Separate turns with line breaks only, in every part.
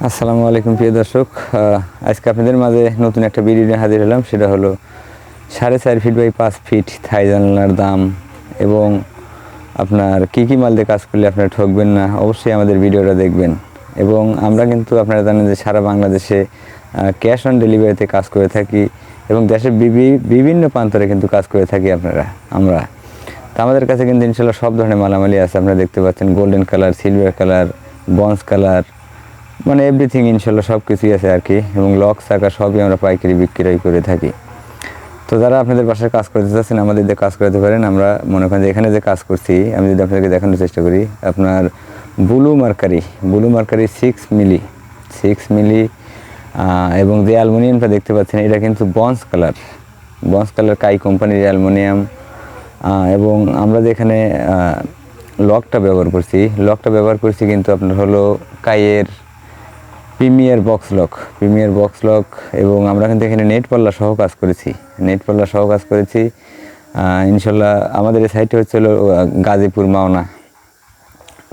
আসসালামু আলাইকুম প্রিয় দর্শক আজকে আপনাদের মাঝে নতুন একটা ভিডিও নিয়ে হাজির হলাম, সেটা হলো সাড়ে চার ফিট বাই পাঁচ ফিট থাই জানলার দাম এবং আপনার কী কী মাল দিয়ে কাজ করলে আপনারা ঠকবেন না, অবশ্যই আমাদের ভিডিওটা দেখবেন। এবং আমরা কিন্তু আপনারা জানেন যে সারা বাংলাদেশে ক্যাশ অন ডেলিভারিতে কাজ করে থাকি এবং দেশের বিভি- বিভিন্ন প্রান্তরে কিন্তু কাজ করে থাকি আপনারা, আমরা। তো আমাদের কাছে কিন্তু ইনশাল্লাহ সব ধরনের মালামালি আছে, আপনারা দেখতে পাচ্ছেন golden colour silver colour বন্স colour মানে এভরিথিং ইনশাল্লাহ সব কিছুই আছে আর কি, এবং লক চাকা সবই আমরা পাইকারি বিক্রয় করে থাকি। তো যারা আপনাদের বাসায় কাজ করতে চাচ্ছেন, আমাদের দিয়ে কাজ করাতে পারেন। আমরা মনে করেন যে এখানে যে কাজ করছি, আমি যদি আপনাদেরকে দেখানোর চেষ্টা করি, আপনার blue mercury blue mercury six milli six milli এবং যে অ্যালুমিনিয়ামটা দেখতে পাচ্ছেন, এটা কিন্তু বন্স কালার বন্স কালার কাই কোম্পানির অ্যালুমিনিয়াম। এবং আমরা যেখানে লকটা ব্যবহার করছি লকটা ব্যবহার করছি কিন্তু আপনার হলো কাইয়ের premier box lock, premier box lock এবং আমরা কিন্তু এখানে নেট পাল্লা সহ কাজ করেছি। নেট পাল্লা সহ কাজ করেছি। ইনশাল্লাহ আমাদের এই সাইটে হচ্ছে হলো গাজীপুর মাওনা।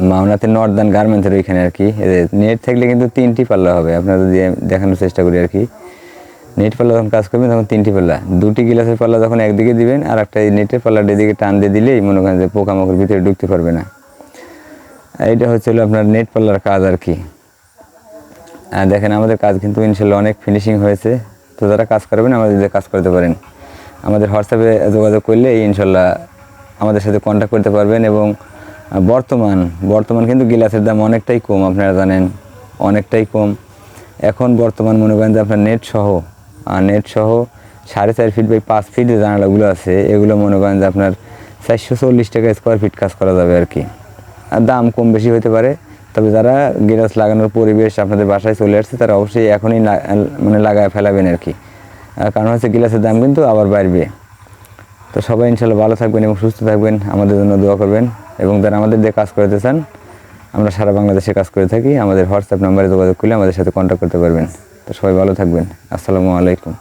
মাওনাতে নর্দার্ন গার্মেন্টসের ওইখানে আর কি। নেট থাকলে কিন্তু তিনটি পাল্লা হবে। আপনারা যদি দেখানোর চেষ্টা করি আর কি। নেট পাল্লা যখন কাজ করবেন তখন তিনটি পাল্লা। দুটি গিলাসের পাল্লা যখন একদিকে দিবেন আর একটা এই নেটের পাল্লাটা এদিকে টান দিয়ে দিলেই মনে করেন যে পোকামাকড় ভিতরে ঢুকতে পারবে না। হচ্ছে হলো আপনার নেট পাল্লার কাজ আর কি। দেখেন, আমাদের কাজ কিন্তু ইনশাল্লাহ অনেক ফিনিশিং হয়েছে। তো যারা কাজ করবেন, আমাদের কাজ করতে পারেন। আমাদের হোয়াটসঅ্যাপে যোগাযোগ করলে ইনশাল্লাহ আমাদের সাথে কন্ট্যাক্ট করতে পারবেন এবং বর্তমান বর্তমান কিন্তু গিলাসের দাম অনেকটাই কম, আপনারা জানেন। অনেকটাই কম। এখন বর্তমান মনে করেন যে আপনার নেট সহ নেট সহ সাড়ে চার ফিট বাই পাঁচ ফিট যে জানালাগুলো আছে, এগুলো মনে করেন যে আপনার চারশো চল্লিশ টাকা স্কোয়ার ফিট কাজ করা যাবে আর কি। আর দাম কম বেশি হতে পারে। তবে যারা গিলাস লাগানোর পরিবেশ আপনাদের বাসায় চলে আসছে, তারা অবশ্যই এখনই মানে লাগায় ফেলাবেন আর কি। কারণ হচ্ছে গিলাসের দাম কিন্তু আবার বাড়বে। তো সবাই ইনশাল্লাহ ভালো থাকবেন এবং সুস্থ থাকবেন। আমাদের জন্য দোয়া করবেন। এবং যারা আমাদের দিয়ে কাজ করতে চান, আমরা সারা বাংলাদেশে কাজ করে থাকি। আমাদের হোয়াটসঅ্যাপ নাম্বারে যোগাযোগ করলে আমাদের সাথে কন্ট্যাক্ট করতে পারবেন। তো সবাই ভালো থাকবেন। আসসালামু আলাইকুম।